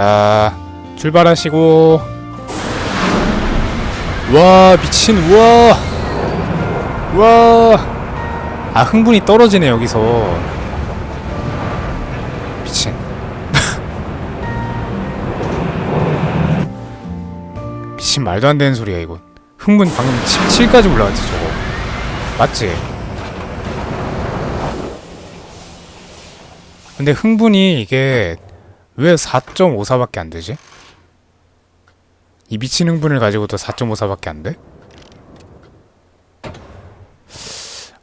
자 출발하시고. 와 미친 우와. 우와. 아 흥분이 떨어지네 여기서. 미친. 미친 말도 안 되는 소리야 이거 흥분 방금 17까지 올라갔지 저거. 맞지? 근데 흥분이 이게 왜 4.54밖에 안 되지? 이 미친 흥분을 가지고도 4.54밖에 안 돼?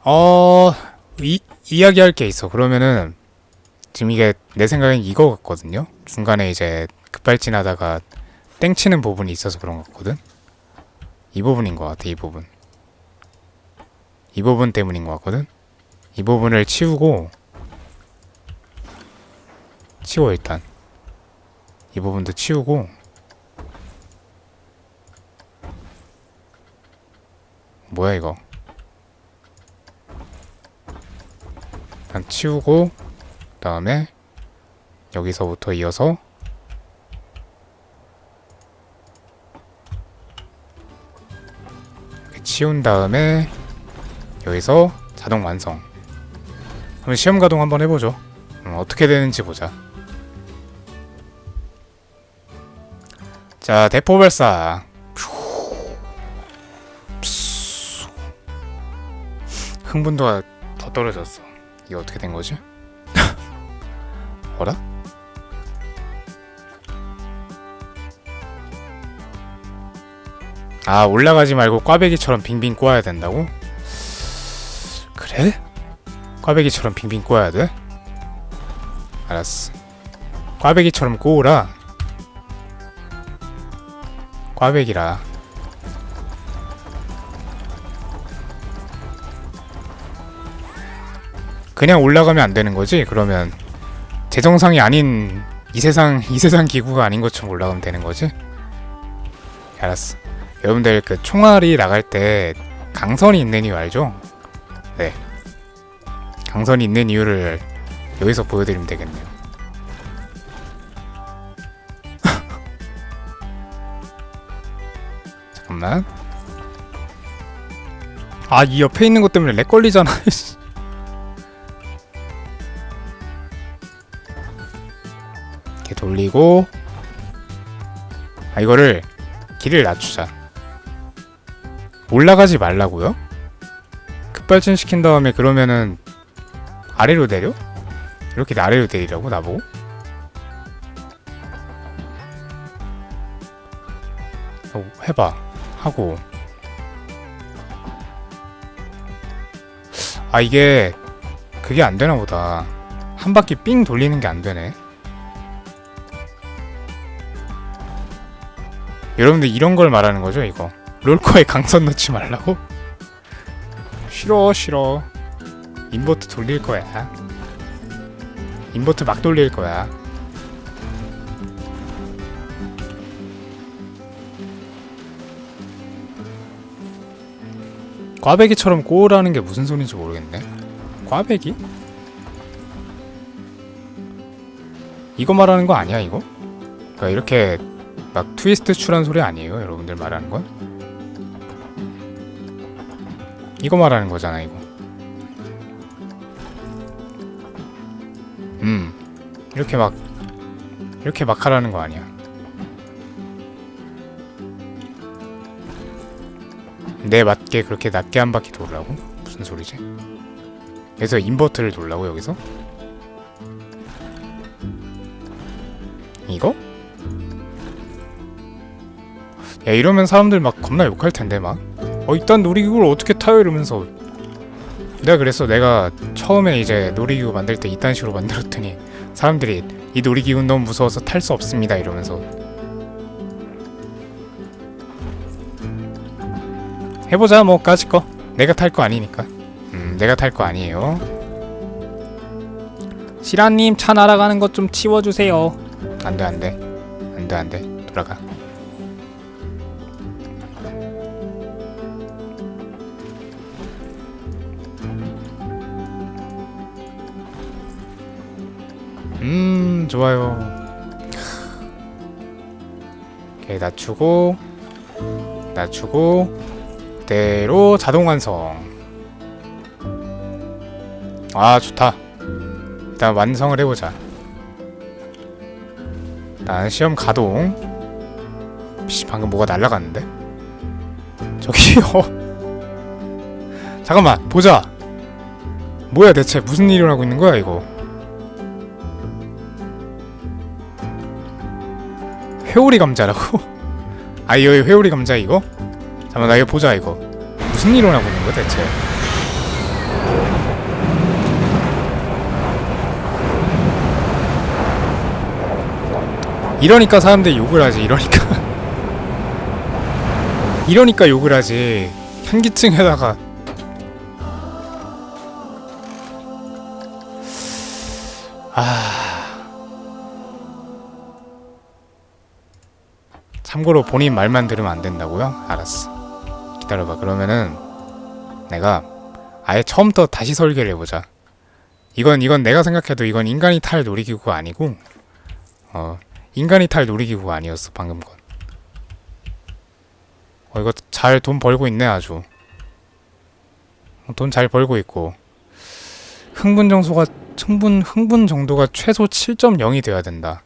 어, 이, 이야기할 게 있어. 그러면은, 지금 이게 내 생각엔 이거 같거든요? 중간에 이제 급발진하다가 땡치는 부분이 있어서 그런 것 같거든? 이 부분인 것 같아, 이 부분. 이 부분 때문인 것 같거든? 이 부분을 치우고, 치워, 일단. 이 부분도 치우고, 뭐야, 이거. 일단 치우고, 그 다음에, 여기서부터 이어서, 치운 다음에, 여기서 자동 완성. 그럼 시험 가동 한번 해보죠. 음, 어떻게 되는지 보자. 자, 대포 발사. 흥분도가 더 떨어졌어. 이게 어떻게 된 거지? 어라? 아, 올라가지 말고 꽈배기처럼 빙빙 꼬아야 된다고? 그래? 꽈배기처럼 빙빙 꼬아야 돼? 알았어. 꽈배기처럼 꼬우라. 꽈배기라. 그냥 올라가면 안 되는 거지? 그러면 제정상이 아닌 이 세상 이 세상 기구가 아닌 것처럼 올라가면 되는 거지? 알았어. 여러분들 그 총알이 나갈 때 강선이 있는 이유 알죠? 네. 강선이 있는 이유를 여기서 보여드리면 되겠네요. 잠깐만. 아, 이 옆에 있는 것 때문에 렉 걸리잖아. 씨. 이렇게 돌리고 아 이거를 길을 낮추자. 올라가지 말라고요? 급발진 시킨 다음에 그러면은 아래로 내려? 이렇게 아래로 내리라고 나보고? 어, 해봐 하고. 아 이게 그게 안 되나 보다. 한 바퀴 삥 돌리는 게 안 되네. 여러분들 이런 걸 말하는 거죠 이거? 롤코에 강선 넣지 말라고? 싫어 싫어. 인버트 돌릴 거야. 인버트 막 돌릴 거야 꽈배기처럼 꼬으라는 게 무슨 소리인지 모르겠네 꽈배기? 이거 말하는 거 아니야 이거? 그러니까 이렇게 막 트위스트 출한 소리 아니에요 여러분들 말하는 건? 이거 말하는 거잖아 이거 음 이렇게 막 이렇게 막 하라는 거 아니야 내 맞게 그렇게 낮게 한 바퀴 돌라고? 무슨 소리지? 그래서 인버터를 돌라고 여기서? 이거? 야 이러면 사람들 막 겁나 욕할 텐데 막. 어 이딴 놀이기구를 어떻게 타요 이러면서. 내가 그랬어. 내가 처음에 이제 놀이기구 만들 때 이딴 식으로 만들었더니 사람들이 이 놀이기구는 너무 무서워서 탈 수 없습니다 이러면서. 해보자 뭐 까짓 거. 내가 탈 거 아니니까. 음 내가 탈 거 아니에요. 시라님 차 날아가는 것 좀 치워주세요. 안돼 안돼 안돼 안돼 돌아가. 음 좋아요 오케이 낮추고 낮추고 그대로 자동 완성. 아 좋다. 일단 완성을 해보자. 일단 시험 가동. 씨 방금 뭐가 날라갔는데? 저기요 잠깐만 보자. 뭐야 대체 무슨 일을 하고 있는 거야 이거? 회오리 감자라고? 아 이거 회오리 감자 이거? 나 이거 보자 이거. 무슨 일을 하고 있는 거야 대체? 이러니까 사람들이 욕을 하지 이러니까. 이러니까 욕을 하지. 현기증에다가. 아. 참고로 본인 말만 들으면 안 된다고요? 알았어 기다려봐 그러면은 내가 아예 처음부터 다시 설계를 해보자 이건 이건 내가 생각해도 이건 인간이 탈 놀이기구가 아니고 어 인간이 탈 놀이기구가 아니었어 방금 건. 어 이거 잘 돈 벌고 있네 아주. 돈 잘 벌고 있고 흥분 정도가 흥분 흥분 정도가 최소 7.0이 돼야 된다.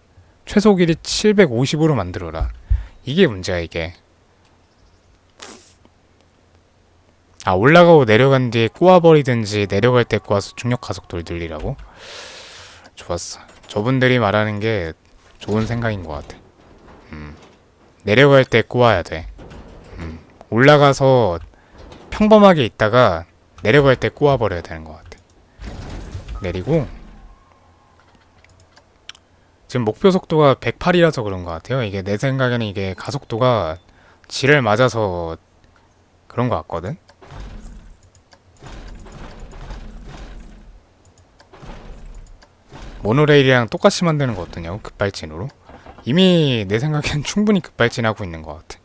최소 길이 750으로 만들어라. 이게 문제야 이게. 아 올라가고 내려간 뒤에 꼬아버리든지 내려갈 때 꼬아서 중력 가속도를 늘리라고? 좋았어. 저분들이 말하는 게 좋은 생각인 것 같아. 음. 내려갈 때 꼬아야 돼. 음. 올라가서 평범하게 있다가 내려갈 때 꼬아버려야 되는 것 같아. 내리고 지금 목표 속도가 108이라서 그런 것 같아요. 이게 내 생각에는 이게 가속도가 지를 맞아서 그런 것 같거든. 모노레일이랑 똑같이 만드는 거 어떠냐고 급발진으로. 이미 내 생각엔 충분히 급발진하고 있는 것 같아.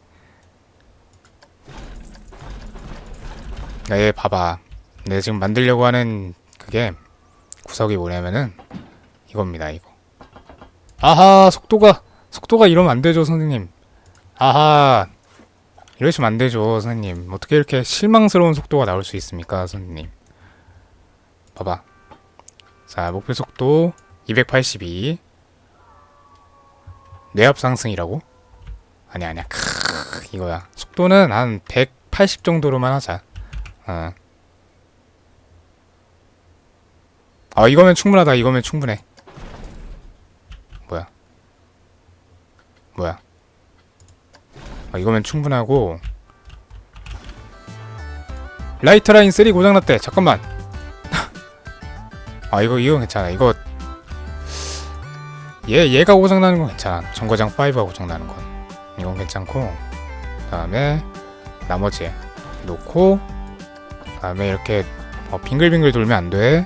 야, 얘 봐봐. 내가 지금 만들려고 하는 그게 구석이 뭐냐면은 이겁니다 이거. 아하 속도가 속도가 이러면 안 되죠 선생님. 아하. 이러시면 안 되죠 선생님. 어떻게 이렇게 실망스러운 속도가 나올 수 있습니까 선생님? 봐봐. 자 목표 속도 282 뇌압 상승이라고? 아니 아니야. 크 이거야. 속도는 한 180 정도로만 하자. 어. 아 이거면 충분하다. 이거면 충분해. 뭐야? 뭐야? 아 이거면 충분하고. 라이트 라인 3 고장났대. 잠깐만. 아 이거 이거 괜찮아. 이거 얘 얘가 고장 나는 건 괜찮아. 정거장 5가 고장 나는 건. 이건 괜찮고 그다음에 나머지 놓고 그다음에 이렇게 어, 빙글빙글 돌면 안 돼.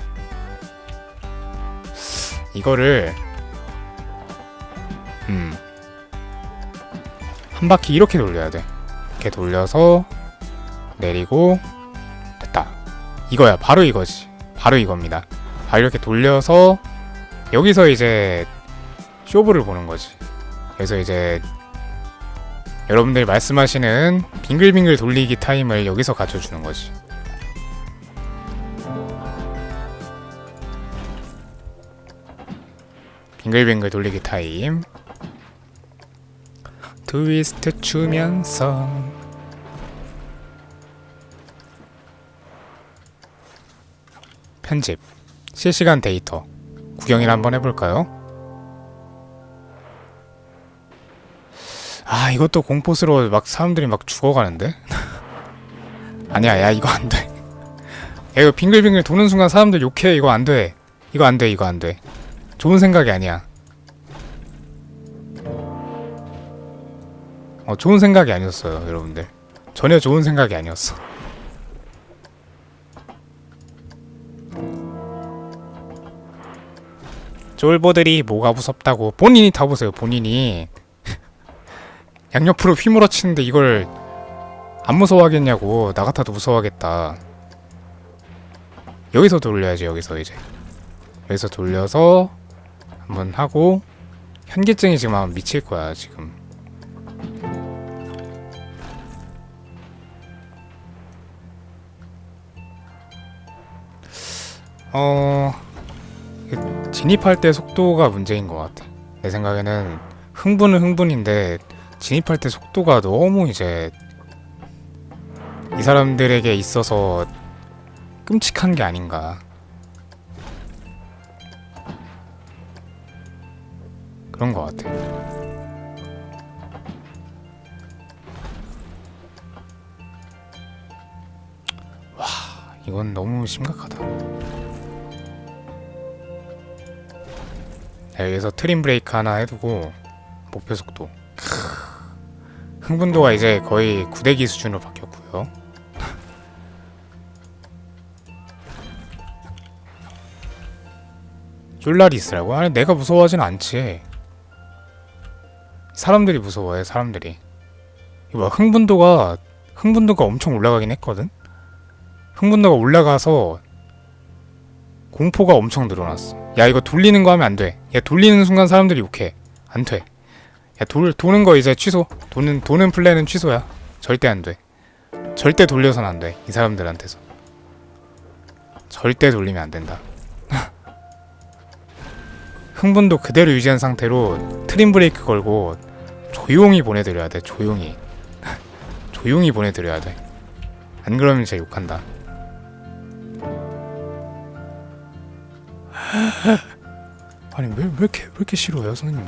이거를 음 한 바퀴 이렇게 돌려야 돼. 이렇게 돌려서 내리고 됐다. 이거야. 바로 이거지. 바로 이겁니다. 바로 이렇게 돌려서 여기서 이제 쇼부를 보는 거지. 그래서 이제 여러분들이 말씀하시는 빙글빙글 돌리기 타임을 여기서 가져주는 거지. 빙글빙글 돌리기 타임. 트위스트 추면서 편집 실시간 데이터 구경이나 한번 해볼까요? 이것도 공포스러워. 막 사람들이 막 죽어가는데? 아니야 야 이거 안돼. 야 이거 빙글빙글 도는 순간 사람들 욕해. 이거 안돼. 이거 안돼 이거 안돼. 좋은 생각이 아니야. 어 좋은 생각이 아니었어요 여러분들. 전혀 좋은 생각이 아니었어. 쫄보들이 뭐가 무섭다고? 본인이 타보세요 본인이 양옆으로 휘몰아 치는데 이걸 안 무서워하겠냐고. 나 같아도 무서워하겠다. 여기서 돌려야지 여기서 이제. 여기서 돌려서 한번 하고 현기증이 지금 아마 미칠 거야 지금. 어 진입할 때 속도가 문제인 것 같아. 내 생각에는 흥분은 흥분인데 진입할 때 속도가 너무 이제 이 사람들에게 있어서 끔찍한 게 아닌가. 그런 것 같아. 와, 이건 너무 심각하다. 자, 여기서 트림 브레이크 하나 해두고 목표 속도. 크. 흥분도가 이제 거의 구대기 수준으로 바뀌었고요. 쫄라리스라고? 아니 내가 무서워하진 않지. 사람들이 무서워해 사람들이. 이거 봐, 흥분도가 흥분도가 엄청 올라가긴 했거든. 흥분도가 올라가서 공포가 엄청 늘어났어. 야 이거 돌리는 거 하면 안 돼. 야 돌리는 순간 사람들이 욕해. 안 돼. 야 돌 도는 거 이제 취소. 도는 도는 플랜은 취소야. 절대 안 돼. 절대 돌려선 안 돼. 이 사람들한테서. 절대 돌리면 안 된다. 흥분도 그대로 유지한 상태로 트림 브레이크 걸고 조용히 보내드려야 돼. 조용히. 조용히 보내드려야 돼. 안 그러면 진짜 욕한다. 아니 왜, 왜 이렇게 왜 이렇게 싫어요 선생님?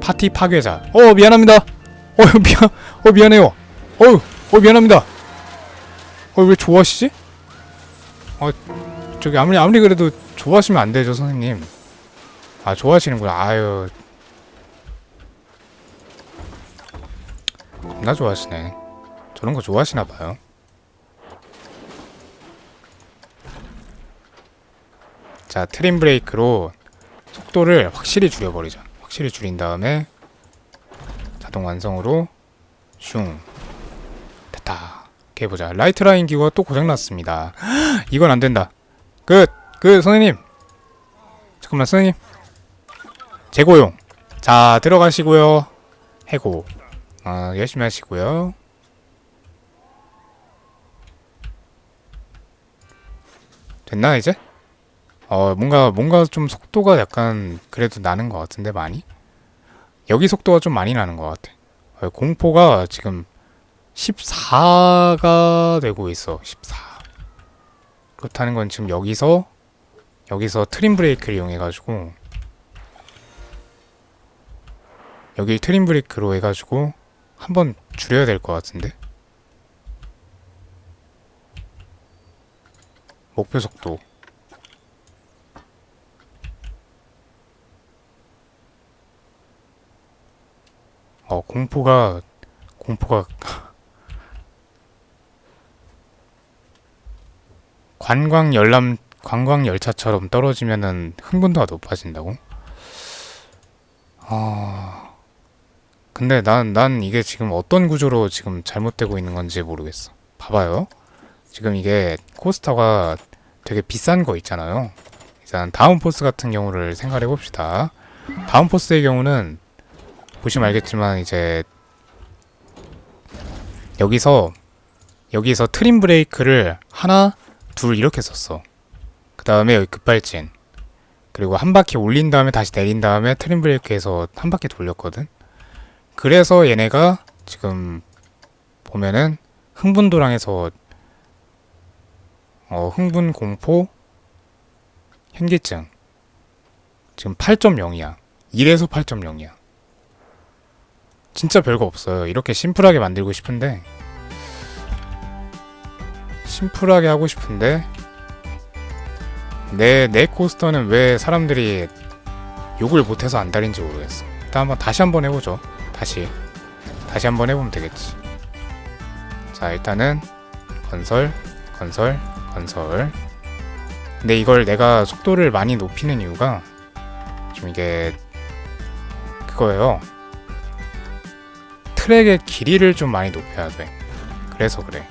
파티 파괴자. 어 미안합니다. 어 미안. 어 미안해요. 어우 어 미안합니다. 어 왜 좋아하시지? 어 저기 아무리 아무리 그래도 좋아하시면 안 되죠 선생님. 아 좋아하시는구나. 아유 겁나 좋아하시네. 저런 거 좋아하시나 봐요. 자 트림 브레이크로 속도를 확실히 줄여버리자. 확실히 줄인 다음에 자동 완성으로 슝 됐다. 오케이 보자. 라이트 라인 기구가 또 고장났습니다. 이건 안 된다. 끝. 끝 선생님. 잠깐만 선생님. 재고용. 자 들어가시고요. 해고. 아 열심히 하시고요. 됐나 이제? 어 뭔가 뭔가 좀 속도가 약간 그래도 나는 것 같은데 많이? 여기 속도가 좀 많이 나는 것 같아. 어, 공포가 지금 14가 되고 있어 14 그렇다는 건 지금 여기서 여기서 트림 브레이크를 이용해 가지고 여기 트림 브레이크로 해가지고 한번 줄여야 될 것 같은데? 목표 속도 어 공포가 공포가 관광 열람 관광 열차처럼 떨어지면은 흥분도가 높아진다고? 아 근데 난난 이게 지금 어떤 구조로 지금 잘못되고 있는 건지 모르겠어. 봐봐요. 지금 이게 코스터가 되게 비싼 거 있잖아요. 일단 다운 포스 같은 경우를 생각해 봅시다. 다운 포스의 경우는 보시면 알겠지만 이제 여기서 여기서 트림 브레이크를 하나 둘 이렇게 썼어. 그 다음에 여기 급발진 그리고 한 바퀴 올린 다음에 다시 내린 다음에 트림 브레이크에서 한 바퀴 돌렸거든. 그래서 얘네가 지금 보면은 흥분도랑에서 어, 흥분 공포 현기증 지금 8.0이야. 1에서 8.0이야. 진짜 별거 없어요. 이렇게 심플하게 만들고 싶은데 심플하게 하고 싶은데 내 내 코스터는 왜 사람들이 욕을 못해서 안 달인지 모르겠어. 일단 한번 다시 한번 해보죠. 다시 다시 한번 해보면 되겠지. 자 일단은 건설 건설 건설. 근데 이걸 내가 속도를 많이 높이는 이유가 좀 이게 그거예요. 트랙의 길이를 좀 많이 높여야 돼. 그래서 그래.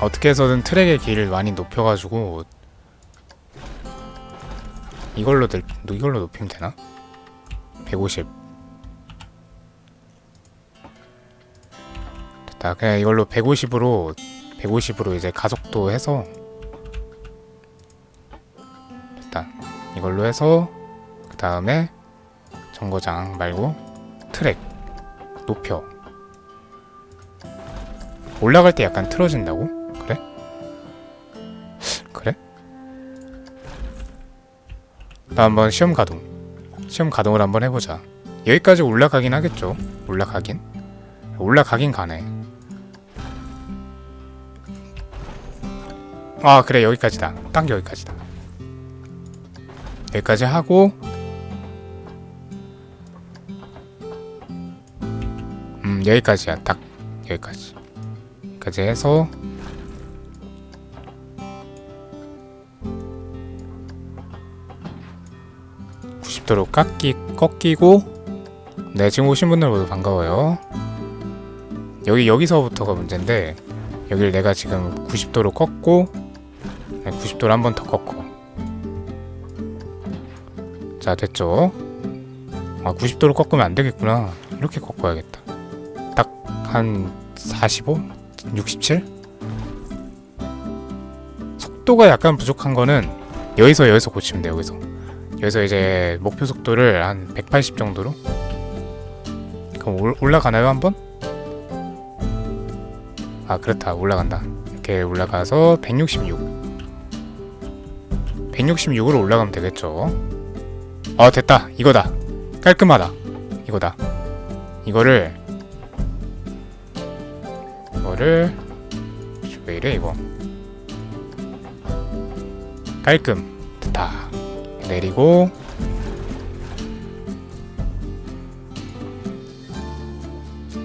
어떻게 해서든 트랙의 길이를 많이 높여가지고 이걸로 들, 이걸로 높이면 되나? 150 됐다. 그냥 이걸로 150으로 150으로 이제 가속도 해서 됐다. 이걸로 해서 그 다음에 정거장 말고 트랙 높여. 올라갈 때 약간 틀어진다고? 그래? 그래? 나 한번 시험 가동. 시험 가동을 한번 해보자. 여기까지 올라가긴 하겠죠. 올라가긴? 올라가긴 가네. 아 그래. 여기까지다. 딱 여기까지다. 여기까지 하고 여기까지야. 딱 여기까지. 여기까지 해서 (90도로) 깎기 꺾이고 네 지금 오신 분들 모두 반가워요. 여기 여기서부터가 문제인데 여기를 내가 지금 90도로 꺾고 90도로 한 번 더 꺾고 자 됐죠? 아 90도로 꺾으면 안 되겠구나. 이렇게 꺾어야겠다 딱 한 45? 67? 속도가 약간 부족한 거는 여기서 여기서 고치면 돼요 여기서. 여기서 이제 목표 속도를 한 180 정도로? 그럼 올, 올라가나요 한번? 아 그렇다. 올라간다. 이렇게 올라가서 166 166으로 올라가면 되겠죠? 아 됐다. 이거다. 깔끔하다. 이거다. 이거를 이거를 왜 이래 이거? 깔끔. 됐다. 내리고.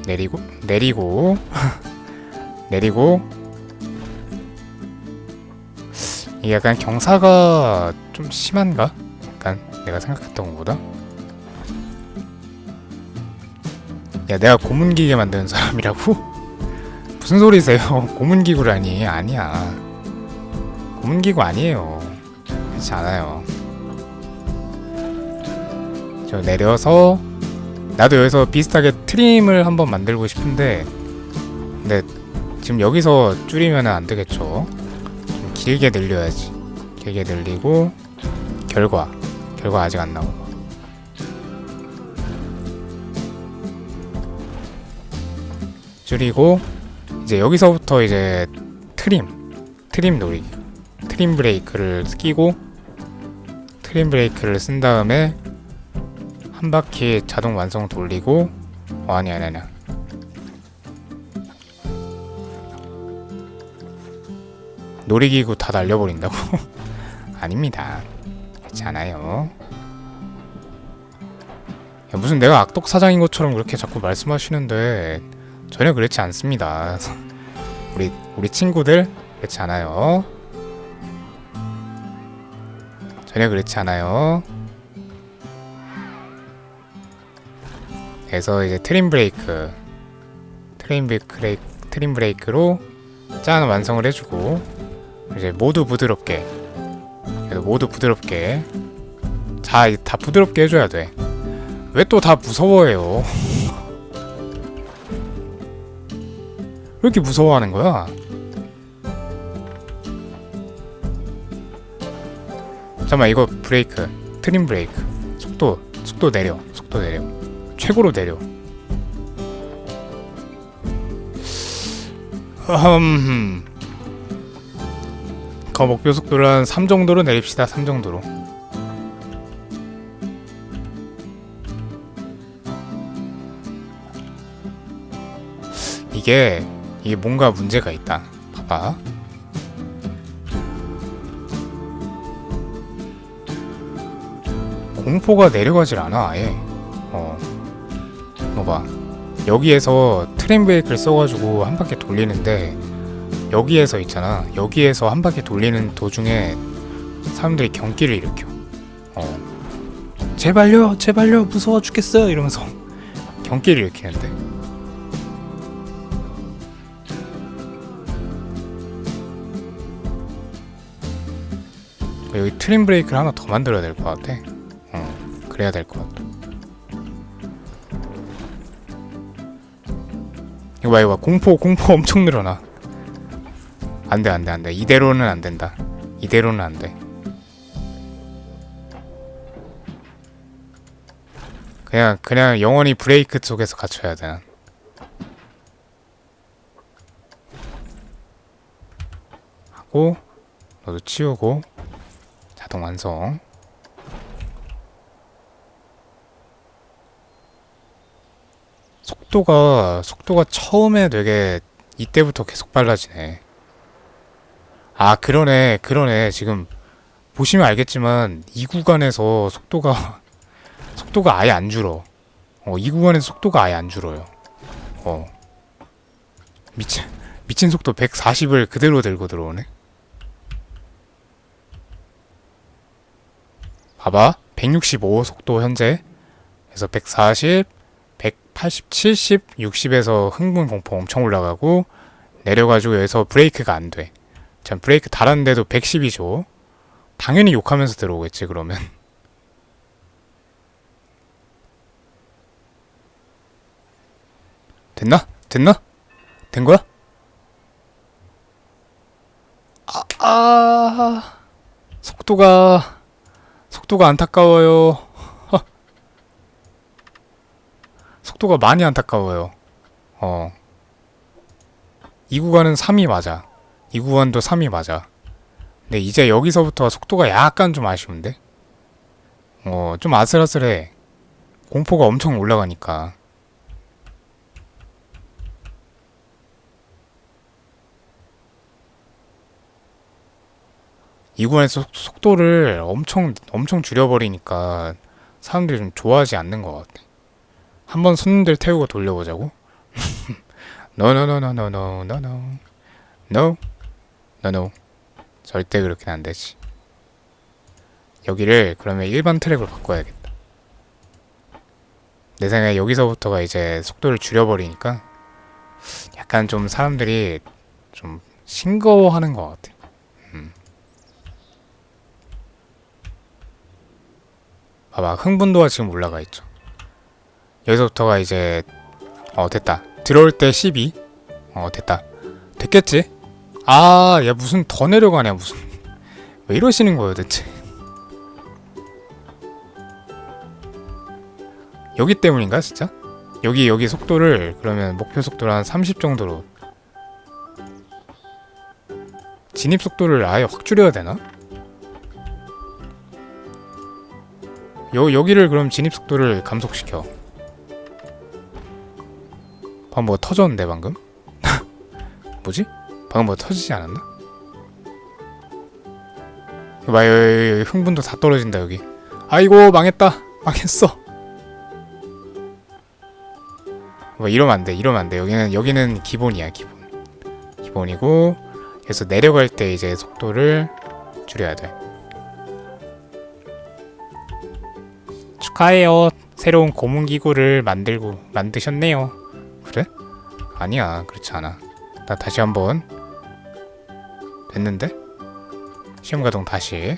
내리고 내리고. 내리고. 이게 약간 경사가 좀 심한가? 약간 내가 생각했던 것보다? 야 내가 고문기계 만드는 사람이라고? 무슨 소리세요? 고문기구라니 아니야. 고문기구 아니에요. 그렇지 않아요. 저 내려서 나도 여기서 비슷하게 트림을 한번 만들고 싶은데 근데 지금 여기서 줄이면 안 되겠죠? 좀 길게 늘려야지. 길게 늘리고 결과 결과 아직 안 나오고 줄이고 이제 여기서부터 이제 트림 트림 놀이 트림 브레이크를 끼고 트림 브레이크를 쓴 다음에 한 바퀴 자동 완성 돌리고 어 아니 아니 아니야. 놀이기구 다 날려버린다고? 아닙니다. 그렇지 않아요. 야, 무슨 내가 악독 사장인 것처럼 그렇게 자꾸 말씀하시는데 전혀 그렇지 않습니다. 우리 우리 친구들 그렇지 않아요. 전혀 그렇지 않아요. 그래서 이제 트림 브레이크 트림 브레이크 트림 브레이크로 짠 완성을 해주고 이제 모두 부드럽게 그래도 모두 부드럽게. 자 다 부드럽게 해줘야 돼. 왜 또 다 무서워해요 이렇게 무서워하는 거야 잠깐만 이거 브레이크 트림 브레이크 속도 속도 내려 속도 내려 최고로 내려 음. 그 목표 속도를 한 3 정도로 내립시다. 3 정도로. 이게 이게 뭔가 문제가 있다. 봐봐. 공포가 내려가질 않아 아예. 어. 봐봐. 여기에서 트램 브레이크를 써가지고 한 바퀴 돌리는데 여기에서 있잖아 여기에서 한 바퀴 돌리는 도중에 사람들이 경기를 일으켜 어 제발요 제발요 무서워 죽겠어요 이러면서 경기를 일으키는데 여기 트림 브레이크를 하나 더 만들어야 될 것 같아. 어 그래야 될 것 같아. 이거 봐 이거 봐. 공포 공포 엄청 늘어나. 안돼 안돼 안돼. 이대로는 안 된다. 이대로는 안돼. 그냥 그냥 영원히 브레이크 갇혀야 돼 난. 하고 너도 치우고 자동 완성 속도가 속도가 처음에 되게 이때부터 계속 빨라지네. 아 그러네 그러네 지금 보시면 알겠지만 이 구간에서 속도가 속도가 아예 안 줄어. 어 이 구간에서 속도가 아예 안 줄어요. 어 미친 미친 속도 140을 그대로 들고 들어오네. 봐봐 165 속도 현재 그래서 140 180, 70, 60에서 흥분 공포 엄청 올라가고 내려가지고 여기서 브레이크가 안 돼. 전 브레이크 달았는데도 110이죠. 당연히 욕하면서 들어오겠지 그러면. 됐나? 됐나? 된 거야? 아, 아 속도가 속도가 안타까워요. 속도가 많이 안타까워요. 어. 이 구간은 3이 맞아. 이 구간도 3이 맞아. 근데 이제 여기서부터 속도가 약간 좀 아쉬운데? 어, 좀 아슬아슬해. 공포가 엄청 올라가니까. 이 구간에서 속- 속도를 엄청, 엄청 줄여버리니까 사람들이 좀 좋아하지 않는 것 같아. 한번 손님들 태우고 돌려보자고? no no no no no no no no no no no 절대 그렇게는 안 되지. 여기를 그러면 일반 트랙으로 바꿔야겠다. 내 생각에 여기서부터가 이제 속도를 줄여버리니까 약간 좀 사람들이 좀 싱거워하는 것 같아. 봐봐 흥분도가 지금 올라가 있죠. 여기서부터가 이제 어 됐다 들어올 때 12. 어 됐다 됐겠지? 아 야 무슨 더 내려가냐 무슨 왜 이러시는 거예요 대체 여기 때문인가 진짜? 여기 여기 속도를 그러면 목표 속도를 한 30 정도로 진입 속도를 아예 확 줄여야 되나? 여, 여기를 그럼 진입 속도를 감속시켜. 방금 뭐 터졌는데 방금? 뭐지? 방금 뭐 터지지 않았나? 봐 여기, 여기 흥분도 다 떨어진다 여기. 아이고 망했다. 망했어. 뭐 이러면 안돼 이러면 안돼. 여기는 여기는 기본이야 기본. 기본이고 그래서 내려갈 때 이제 속도를 줄여야 돼 축하해요 새로운 고문 기구를 만들고 만드셨네요 그래? 아니야 그렇지 않아 나 다시 한번 됐는데? 시험 가동 다시